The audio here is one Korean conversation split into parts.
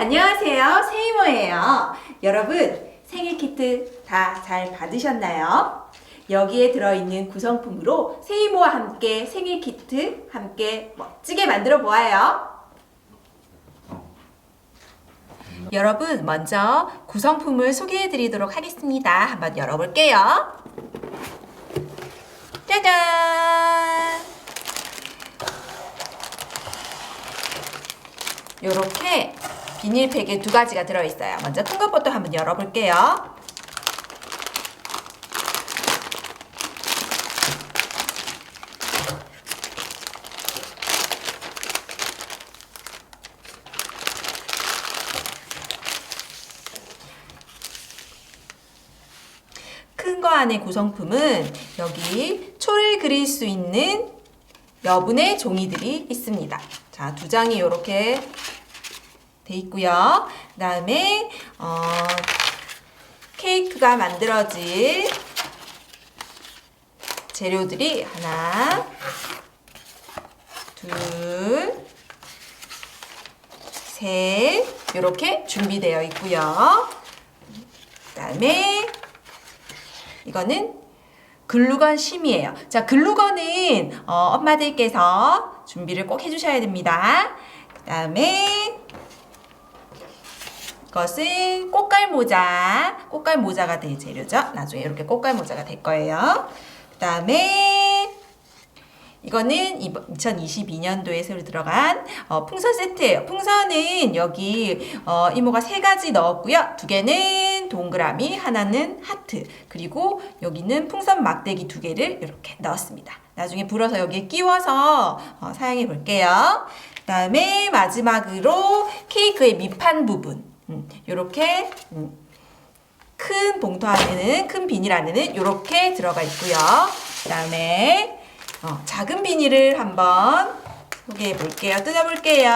안녕하세요. 세이모예요. 여러분, 생일 키트 다 잘 받으셨나요? 여기에 들어있는 구성품으로 세이모와 함께 생일 키트 함께 멋지게 만들어 보아요. 여러분, 먼저 구성품을 소개해 드리도록 하겠습니다. 한번 열어볼게요. 짜잔! 요렇게 비닐팩에 두 가지가 들어있어요. 먼저 큰 것부터 한번 열어볼게요. 큰 거 안에 구성품은 여기 초를 그릴 수 있는 여분의 종이들이 있습니다. 자, 두 장이 이렇게 돼 있고요. 그 다음에 어, 케이크가 만들어질 재료들이 하나, 둘, 셋 이렇게 준비되어 있고요. 그 다음에 이거는 글루건 심이에요. 자, 글루건은 어, 엄마들께서 준비를 꼭 해주셔야 됩니다. 그 다음에 이 것은 꽃갈 모자. 꽃갈 모자가 될 재료죠. 나중에 이렇게 꽃갈 모자가 될 거예요. 그 다음에 이거는 2022년도에 새로 들어간 어, 풍선 세트예요. 풍선은 여기 어, 이모가 세 가지 넣었고요. 두 개는 동그라미, 하나는 하트, 그리고 여기는 풍선 막대기 두 개를 이렇게 넣었습니다. 나중에 불어서 여기에 끼워서 어, 사용해 볼게요. 그 다음에 마지막으로 케이크의 밑판 부분, 음, 이렇게 음, 큰 봉투 안에는 큰 비닐 안에는 이렇게 들어가 있고요. 그다음에 어, 작은 비닐을 한번 소개해 볼게요. 뜯어 볼게요.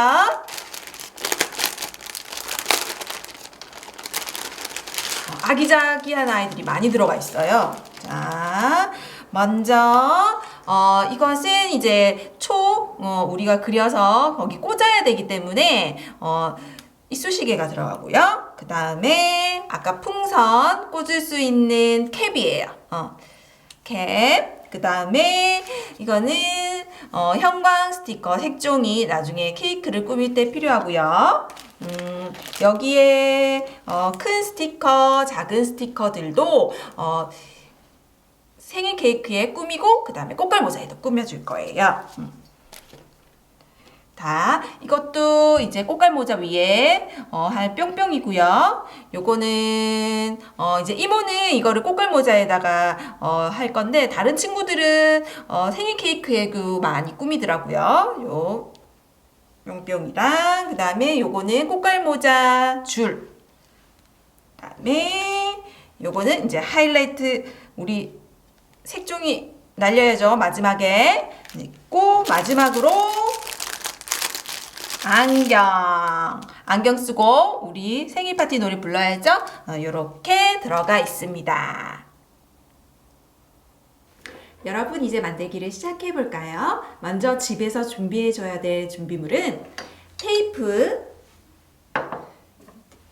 어, 아기자기한 아이들이 많이 들어가 있어요. 자, 먼저 어, 이것은 이제 초 어, 우리가 그려서 거기 꽂아야 되기 때문에 어, 이쑤시개가 들어가고요. 그 다음에 아까 풍선 꽂을 수 있는 캡이에요. 어, 캡. 그 다음에 이거는 어, 형광 스티커 색종이 나중에 케이크를 꾸밀 때 필요하고요. 음, 여기에 어, 큰 스티커, 작은 스티커들도 어, 생일 케이크에 꾸미고 그 다음에 꽃갈 모자에도 꾸며줄 거예요. 음. 다 이것도 이제 꽃갈 모자 위에 어, 할 뿅뿅이고요. 요거는 어, 이제 이모는 이거를 꽃갈 모자에다가 어, 할 건데 다른 친구들은 어, 생일 케이크에도 많이 꾸미더라고요. 요 뿅뿅이랑 그 다음에 요거는 꽃갈 모자 줄. 그다음에 요거는 이제 하이라이트 우리 색종이 날려야죠 마지막에 있고 마지막으로 안경. 안경 쓰고 우리 생일 파티 노래 불러야죠. 어, 이렇게 들어가 있습니다. 여러분 이제 만들기를 시작해 볼까요? 먼저 집에서 준비해 줘야 될 준비물은 테이프,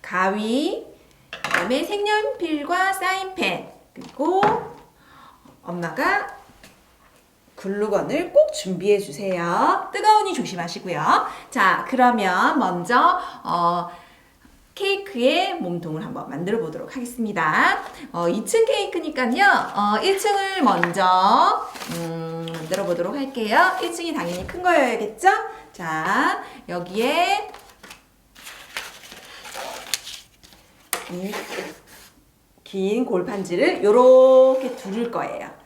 가위, 그다음에 색연필과 사인펜, 그리고 엄마가 글루건을 꼭 준비해 주세요. 뜨거우니 조심하시고요. 자, 그러면 먼저 어, 케이크의 몸통을 한번 만들어 보도록 하겠습니다. 어, 2층 케이크니까요. 어, 1층을 먼저 음, 만들어 보도록 할게요. 1층이 당연히 큰 거여야겠죠? 자, 여기에 이긴 골판지를 이렇게 두를 거예요.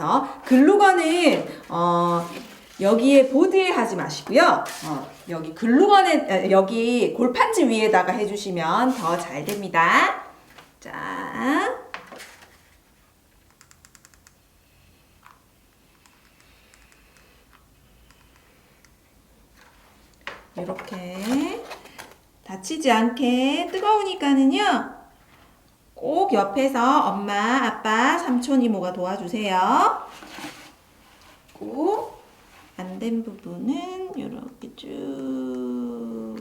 그래서 글루건은 어, 여기에 보드에 하지 마시고요. 어, 여기 글루건에 아, 여기 골판지 위에다가 해주시면 더 잘 됩니다. 자. 이렇게 다치지 않게 뜨거우니까는요. 꼭 옆에서 엄마, 아빠, 삼촌, 이모가 도와주세요. 꼭 안 된 부분은 이렇게 쭉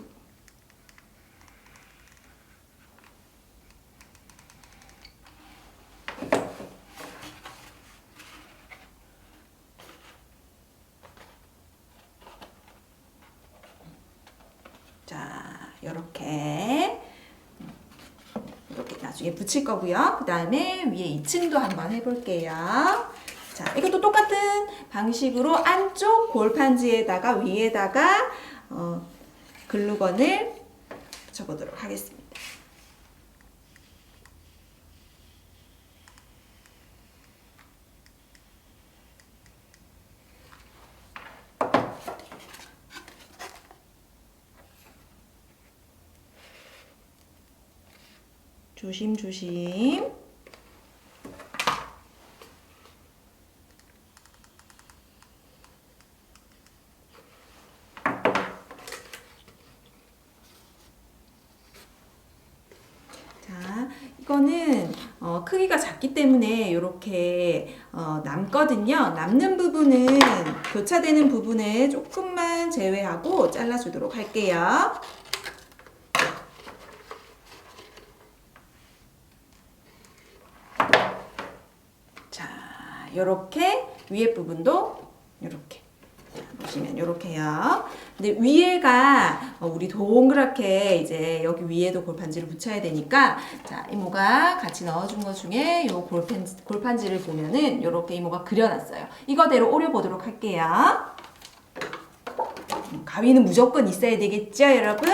이렇게 이렇게 나중에 붙일 거고요. 그 다음에 위에 2층도 한번 해볼게요. 자, 이것도 똑같은 방식으로 안쪽 골판지에다가 위에다가 어, 글루건을 붙여보도록 하겠습니다. 조심조심. 자, 이거는 어, 크기가 작기 때문에 이렇게 어, 남거든요. 남는 부분은 교차되는 부분에 조금만 제외하고 잘라주도록 할게요. 자, 요렇게 위에 부분도 요렇게 자, 보시면 요렇게요. 근데 위에가 어, 우리 동그랗게 이제 여기 위에도 골판지를 붙여야 되니까 자, 이모가 같이 넣어준 것 중에 요 골판, 골판지를 보면은 요렇게 이모가 그려놨어요. 이거대로 오려 보도록 할게요. 음, 가위는 무조건 있어야 되겠죠, 여러분?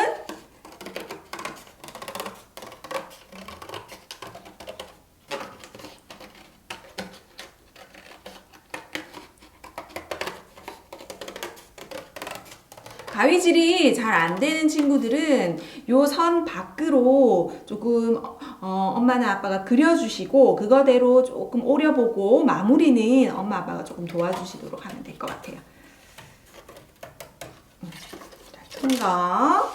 가위질이 잘 안 되는 친구들은 요 선 밖으로 조금 어, 엄마나 아빠가 그려주시고 그거대로 조금 오려보고 마무리는 엄마 아빠가 조금 도와주시도록 하면 될 것 같아요. 음, 자, 큰 거.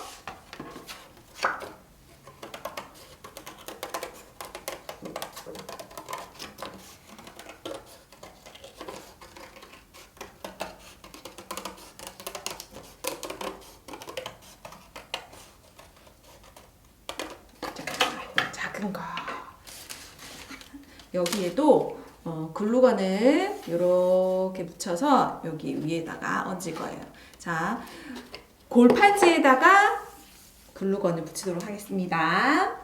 자, 작은 거. 여기에도 어, 글루건을 이렇게 묻혀서 여기 위에다가 얹을 거예요. 자, 골판지에다가 글루건을 붙이도록 하겠습니다.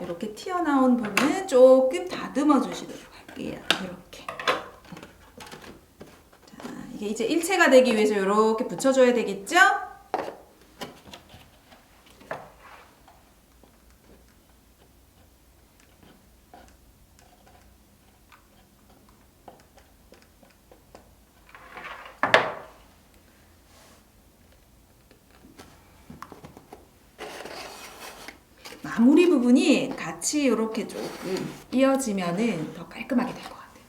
이렇게 부분은 조금 다듬어 주시도록 할게요. 이렇게. 자, 이게 이제 일체가 되기 위해서 이렇게 붙여줘야 되겠죠? 마무리 부분이 같이 이렇게 조금 이어지면은 더 깔끔하게 될 것 같아요.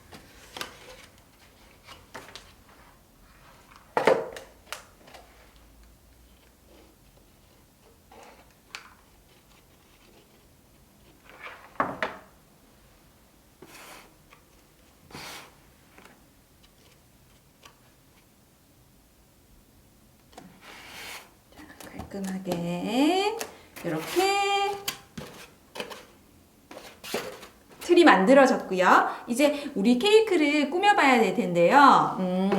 자, 깔끔하게 이렇게 틀이 만들어졌고요. 이제 우리 케이크를 꾸며봐야 될 텐데요. 음,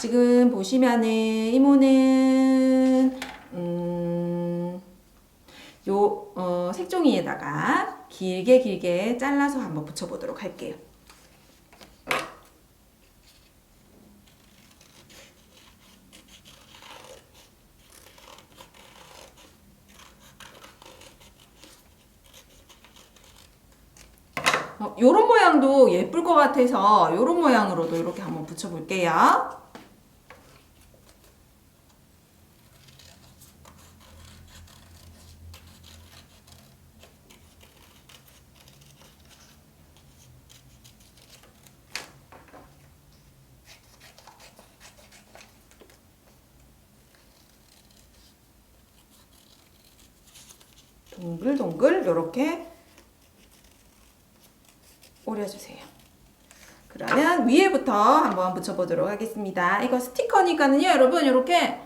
지금 보시면은 이모는 음, 요 어, 색종이에다가 길게 길게 잘라서 한번 붙여보도록 할게요. 어, 요런 모양도 예쁠 것 같아서 요런 모양으로도 이렇게 한번 붙여볼게요. 동글동글 요렇게 오려주세요. 위에부터 한번 붙여보도록 하겠습니다. 이거 스티커니까는요, 여러분 이렇게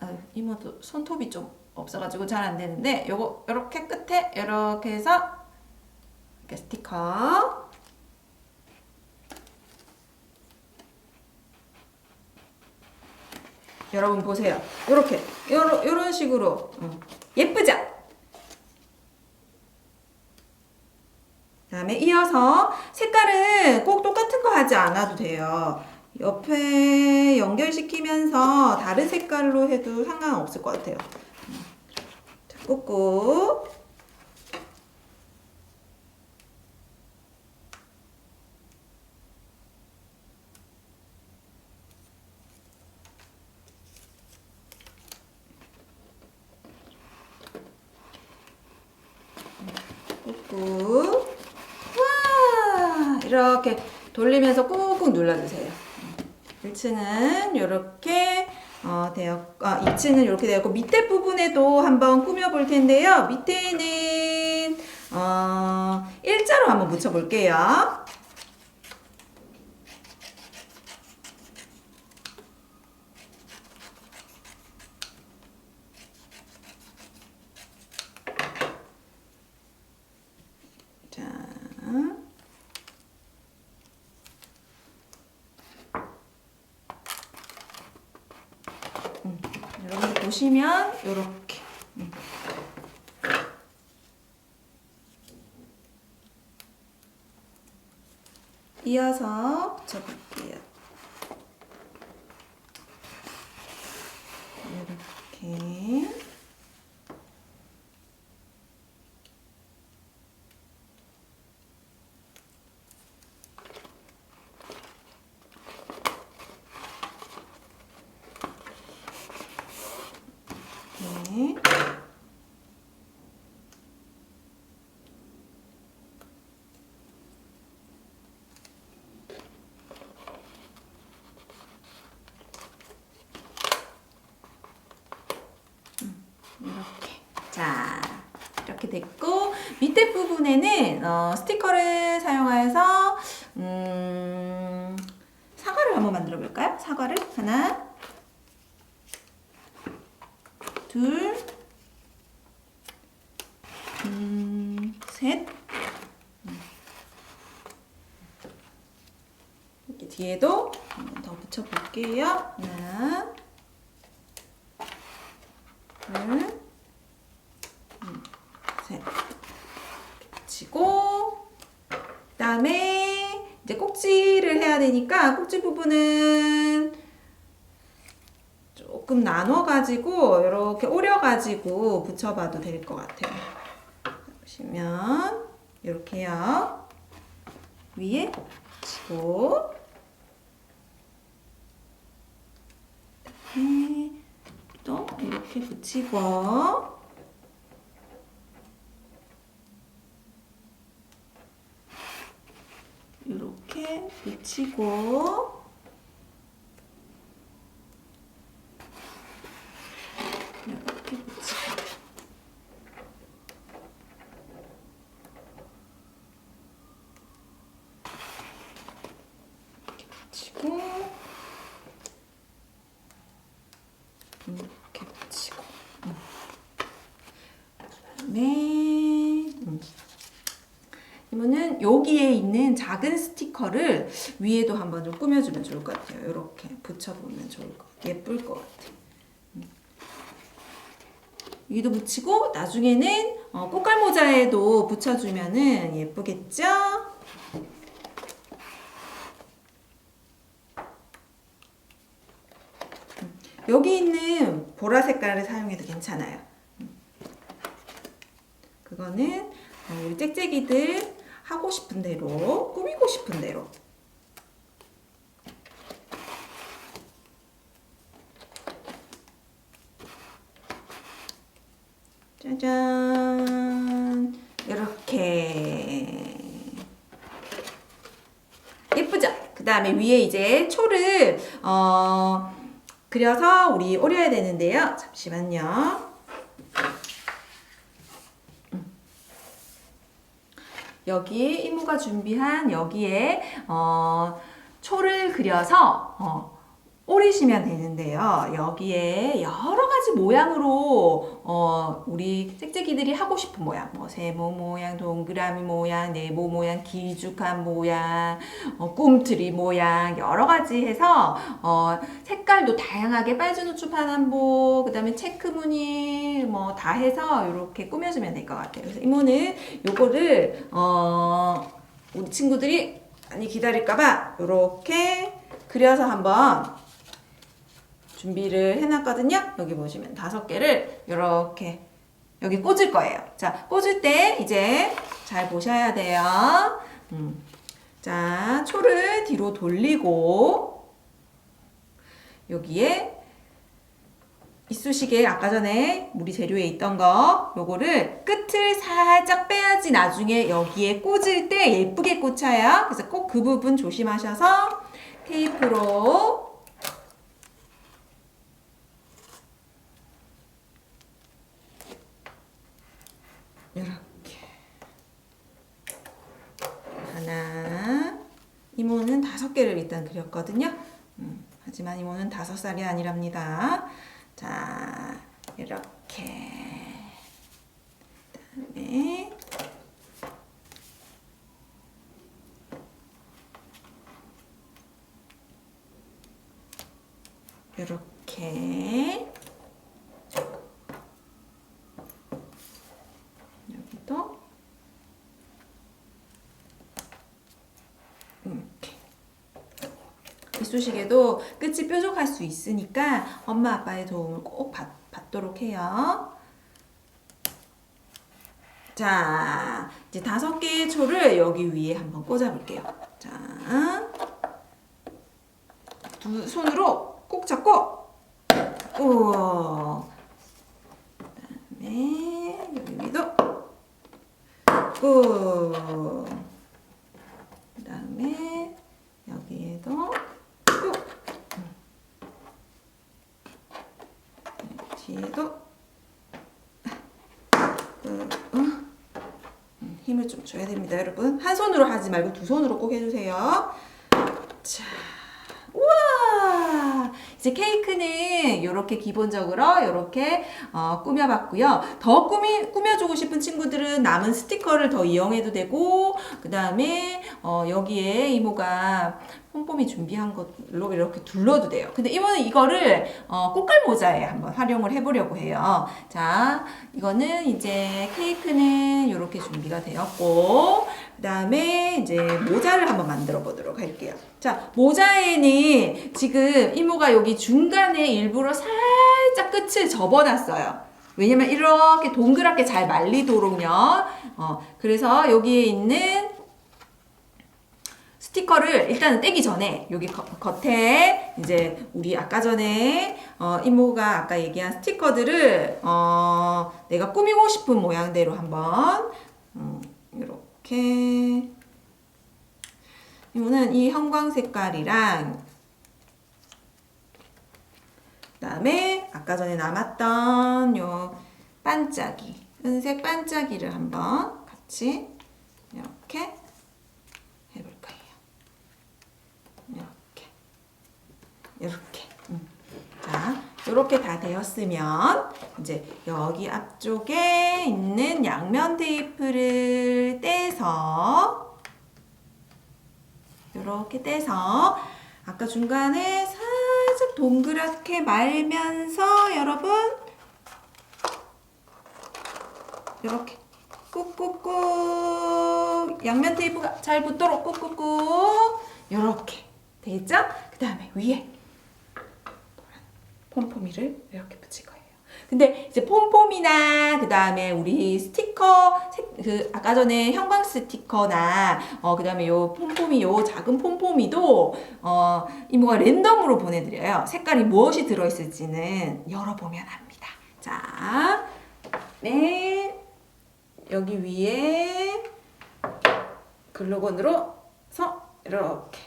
아유, 이모도 손톱이 좀 없어가지고 잘 안 되는데 요거 이렇게 끝에 이렇게 해서 이렇게 스티커 여러분 보세요. 요렇게 요런 식으로 음, 예쁘죠? 그 다음에 이어서 색깔은 꼭 똑같은 거 하지 않아도 돼요. 옆에 연결시키면서 다른 색깔로 해도 상관없을 것 같아요. 음. 자. 꾹꾹. 와! 이렇게 돌리면서 꾹꾹 눌러주세요. 1층은 이렇게 어, 되었, 아, 2층은 이렇게 되었고 밑에 부분에도 한번 꾸며볼 텐데요. 밑에는 어, 일자로 한번 묻혀볼게요. 자. 음, 여러분들 보시면 이렇게 음. 이어서 붙여볼게요. 이렇게 네. 음, 이렇게. 자, 이렇게 됐고, 밑에 부분에는 어, 스티커를 사용해서, 음, 사과를 한번 만들어 볼까요? 사과를 하나, 둘, 음, 셋. 이렇게 뒤에도 더 붙여볼게요. 하나, 둘, 음, 셋. 이렇게 붙이고, 그 다음에 이제 꼭지를 해야 되니까 꼭지 부분은 조금 나눠가지고 이렇게 오려가지고 붙여봐도 될 것 같아요. 보시면 이렇게요. 위에 붙이고 그다음에 또 이렇게 붙이고 이렇게 붙이고 이렇게 붙이고 이렇게 붙이고 이렇게 붙이고 음. 그다음에 음. 이거는 여기에 있는 작은 스티커를 위에도 한번 좀 꾸며주면 좋을 것 같아요. 이렇게 붙여보면 좋을 것 같아요. 예쁠 것 같아요. 여기도 붙이고 나중에는 어, 꽃갈 모자에도 붙여주면은 예쁘겠죠? 음, 여기 있는 보라 색깔을 사용해도 괜찮아요. 음. 그거는 어, 우리 짹짹이들 하고 싶은 대로 꾸미고 싶은 대로 짜잔 이렇게 예쁘죠? 그 다음에 위에 이제 초를 어, 그려서 우리 오려야 되는데요. 잠시만요. 여기에 이모가 준비한 여기에 어, 초를 그려서 어, 오리시면 되는데요. 여기에 여러 가지 모양으로 어, 우리 짹짹이들이 하고 싶은 모양, 뭐 세모 모양, 동그라미 모양, 네모 모양, 길쭉한 모양, 어, 꿈틀이 모양 여러 가지 해서 어, 색깔도 다양하게 빨주 노초 파남보, 그다음에 체크 무늬 뭐 다 해서 이렇게 꾸며주면 될 것 같아요. 그래서 이모는 요거를 어, 우리 친구들이 많이 기다릴까봐 이렇게 그려서 한번 준비를 해놨거든요. 여기 보시면 다섯 개를 이렇게 여기 꽂을 거예요. 자, 꽂을 때 이제 잘 보셔야 돼요. 음. 자, 초를 뒤로 돌리고 여기에 이쑤시개 아까 전에 우리 재료에 있던 거 요거를 끝을 살짝 빼야지 나중에 여기에 꽂을 때 예쁘게 꽂혀요. 그래서 꼭 그 부분 조심하셔서 테이프로 이렇게 하나 이모는 다섯 개를 일단 그렸거든요. 음, 하지만 이모는 다섯 살이 아니랍니다. 자 이렇게 그다음에 이렇게 여기도 이렇게 이쑤시개도 끝이 뾰족할 수 있으니까 엄마 아빠의 도움을 꼭 받, 받도록 해요. 자, 이제 다섯 개의 초를 여기 위에 한번 꽂아볼게요. 자, 두 손으로 꼭 잡고, 오, 그다음에 여기 위도 꾹. 그다음에 여기에도 꾹. 음. 뒤에도 힘을 좀 줘야 됩니다, 여러분. 한 손으로 하지 말고 두 손으로 꼭 해주세요. 자, 우와! 이제 케이크는 이렇게 기본적으로 이렇게 어, 꾸며봤고요. 더 꾸미, 꾸며주고 싶은 친구들은 남은 스티커를 더 이용해도 되고, 그 다음에 어, 여기에 이모가 폼폼이 준비한 걸로 이렇게 둘러도 돼요. 근데 이모는 이거를 어, 꽃갈 모자에 한번 활용을 해보려고 해요. 자, 이거는 이제 케이크는 이렇게 준비가 되었고, 그 다음에 이제 모자를 한번 만들어 보도록 할게요. 자, 모자에는 지금 이모가 여기 중간에 일부러 살짝 끝을 접어놨어요. 왜냐면 이렇게 동그랗게 잘 말리도록요. 어, 그래서 여기에 있는 스티커를 일단은 떼기 전에 여기 겉- 겉에 이제 우리 아까 전에 어, 이모가 아까 얘기한 스티커들을 어, 내가 꾸미고 싶은 모양대로 한번 음, 이렇게. 이거는 이 형광 색깔이랑 그다음에 아까 전에 남았던 요 반짝이 은색 반짝이를 한번 같이 이렇게 해볼 거예요. 이렇게 이렇게 음. 자 이렇게 다 되었으면 이제 여기 앞쪽에 있는 양면 테이프를 떼서 이렇게 떼서 아까 중간에 살짝 동그랗게 말면서 여러분 이렇게 꾹꾹꾹 양면 테이프가 잘 붙도록 꾹꾹꾹 이렇게 되겠죠? 그 다음에 위에 폼폼이를 이렇게 붙일 거예요. 근데 이제 폼폼이나 그 다음에 우리 스티커 색- 그 아까 전에 형광 스티커나 어 그 다음에 요 폼폼이 요 작은 폼폼이도 어 이모가 랜덤으로 보내드려요. 색깔이 무엇이 들어있을지는 열어보면 압니다. 자, 네 여기 위에 글루건으로서 이렇게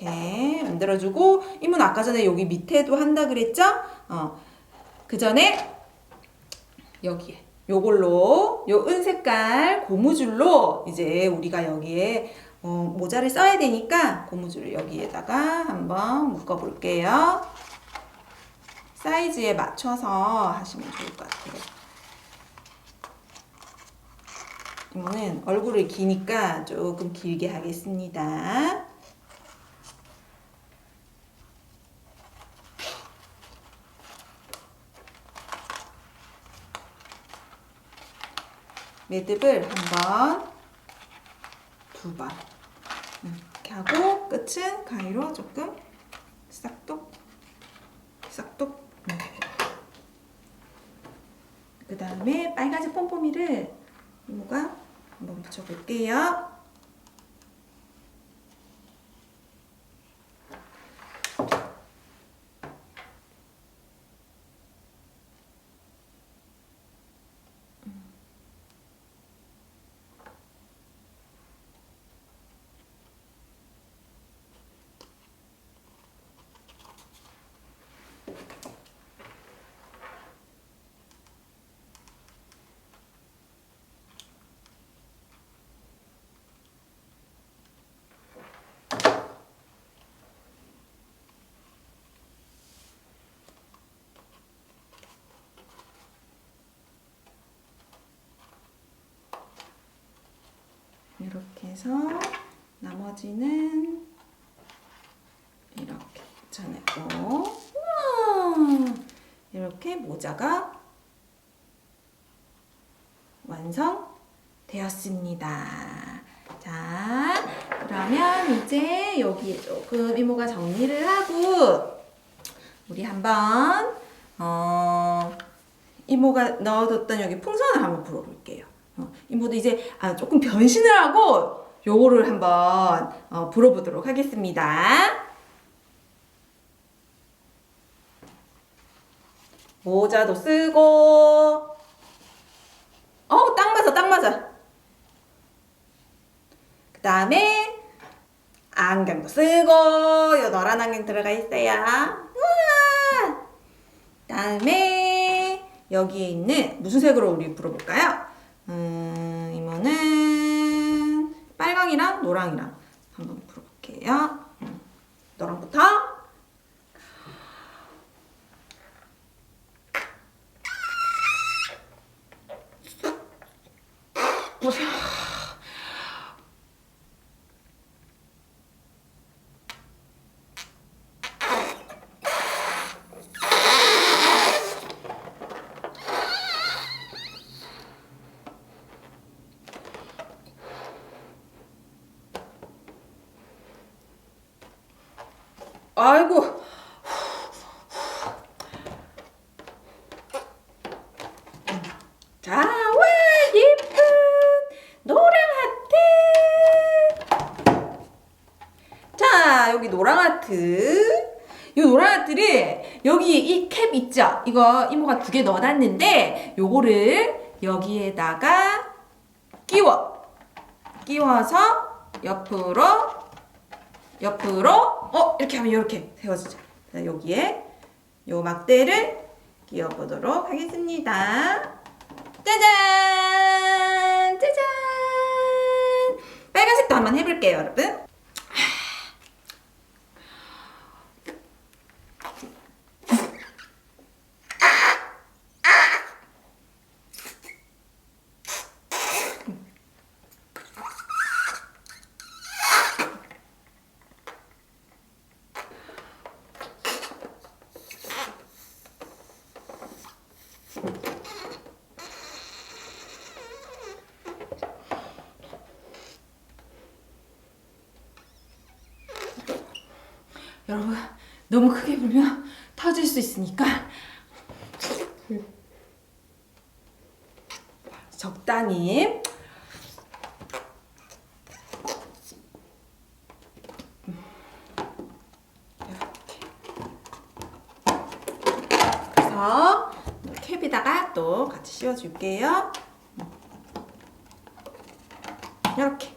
이렇게 만들어주고 이문 아까 전에 여기 밑에도 한다 그랬죠? 어, 그 전에 여기에 요걸로 요 은색깔 고무줄로 이제 우리가 여기에 어, 모자를 써야 되니까 고무줄을 여기에다가 한번 묶어 볼게요. 사이즈에 맞춰서 하시면 좋을 것 같아요. 이거는 얼굴이 기니까 조금 길게 하겠습니다. 매듭을 한 번, 두 번. 이렇게 하고 끝은 가위로 조금 싹둑, 싹둑. 그 다음에 빨간색 pompo미를 이모가 한번 붙여볼게요. 이렇게 해서 나머지는 이렇게 붙여내고 이렇게 모자가 완성되었습니다. 자, 그러면 이제 여기에 조금 이모가 정리를 하고 우리 한번 어, 이모가 넣어뒀던 여기 풍선을 한번 불어볼게요. 어, 이모도 이제 아, 조금 변신을 하고 요거를 한번 어, 불어보도록 하겠습니다. 모자도 쓰고 어, 딱 맞아, 딱 맞아. 그 다음에 안경도 쓰고 요 노란 안경 들어가 있어요. 우와! 다음에 여기에 있는 무슨 색으로 우리 불어볼까요? 음, 이모는 빨강이랑 노랑이랑 한번 불어볼게요. 음, 노랑부터. 보세요. 아이고. 자, 와, 예쁜 노랑 하트. 자, 여기 노랑 하트. 이 노랑 하트를 여기 이 캡 있죠? 이거 이모가 두 개 넣어놨는데 요거를 여기에다가 끼워. 끼워서 옆으로 옆으로 어 이렇게 하면 이렇게 세워지죠. 자, 여기에 요 막대를 끼워 보도록 하겠습니다. 짜잔! 짜잔! 빨간색도 한번 해볼게요, 여러분. 여러분, 너무 크게 불면 터질 수 있으니까. 적당히. 그래서 캡에다가 또 같이 씌워줄게요. 이렇게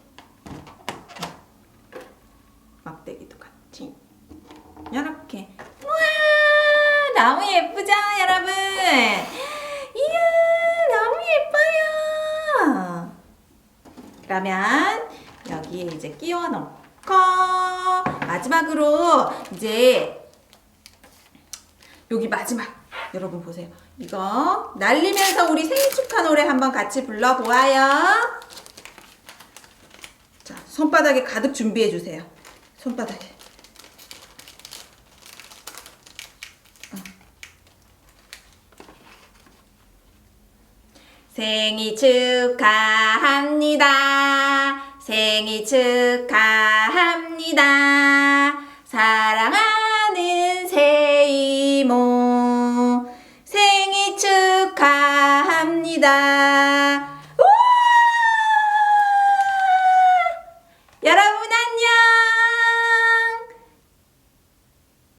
막대기도 같이 이렇게 우와 너무 예쁘죠 여러분 이야 너무 그러면 여기에 이제 끼워 넣고 마지막으로 이제 여기 마지막 여러분 보세요. 이거 날리면서 우리 생일 축하 노래 한번 같이 불러보아요. 자, 손바닥에 가득 준비해 주세요. 손바닥에. 어. 생일 축하합니다. 생일 축하합니다. 사랑합니다.